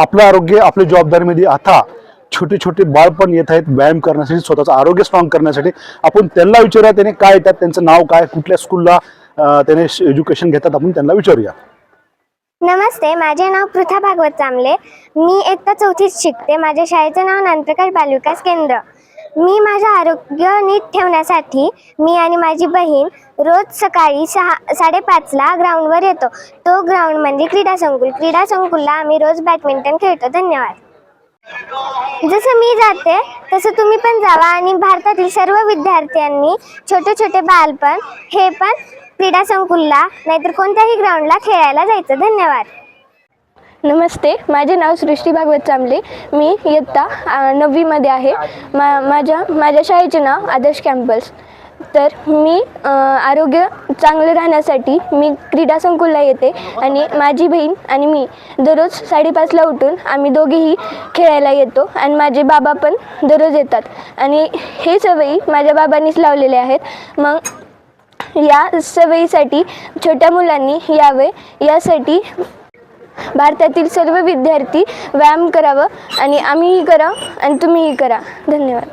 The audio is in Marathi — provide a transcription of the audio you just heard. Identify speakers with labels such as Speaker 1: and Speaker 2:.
Speaker 1: आपलं आरोग्य आपल्या जबाबदारीमध्ये आता छोटे छोटे बाळ पण येत आहेत व्यायाम करण्यासाठी स्वतःचं आरोग्य स्ट्रॉंग करण्यासाठी. आपण त्यांना विचारूया त्याने काय येतात त्यांचं नाव काय कुठल्या स्कूलला त्याने एज्युकेशन घेतात आपण त्यांना विचारूया.
Speaker 2: नमस्ते माझे नाव पृथा भागवत चांबले मी इयत्ता चौथीत शिकते. माझ्या शाळेचं नाव नांदप्रकाश बालविकास केंद्र. मी माझं आरोग्य नीट ठेवण्यासाठी मी आणि माझी बहीण रोज सकाळी सहा साडेपाचला ग्राउंडवर येतो. तो ग्राउंड म्हणजे क्रीडा संकुल. क्रीडा संकुलला आम्ही रोज बॅडमिंटन खेळतो. धन्यवाद. जसं मी जाते तसं तुम्ही पण जावा आणि भारतातील सर्व विद्यार्थ्यांनी छोटे छोटे बालपण हे पण क्रीडा संकुलला नाहीतर कोणत्याही ग्राउंडला खेळायला जायचं. धन्यवाद.
Speaker 3: नमस्ते माझे नाव सृष्टी भागवत चांबले मी इयत्ता नववीमध्ये आहे. मा माझ्या माझ्या शाळेचे नाव आदर्श कॅम्पस. तर मी आरोग्य चांगलं राहण्यासाठी मी क्रीडा संकुलला येते आणि माझी बहीण आणि मी दररोज साडेपाचला उठून आम्ही दोघेही खेळायला येतो आणि माझे बाबा पण दररोज येतात. आणि हे सवयी माझ्या बाबांनीच लावलेले आहेत. मग या सवयीसाठी छोट्या मुलांनी यावे यासाठी भारतातील सर्व विद्यार्थी व्यायाम करावं आणि आम्हीही करा आणि तुम्हीही करा. धन्यवाद.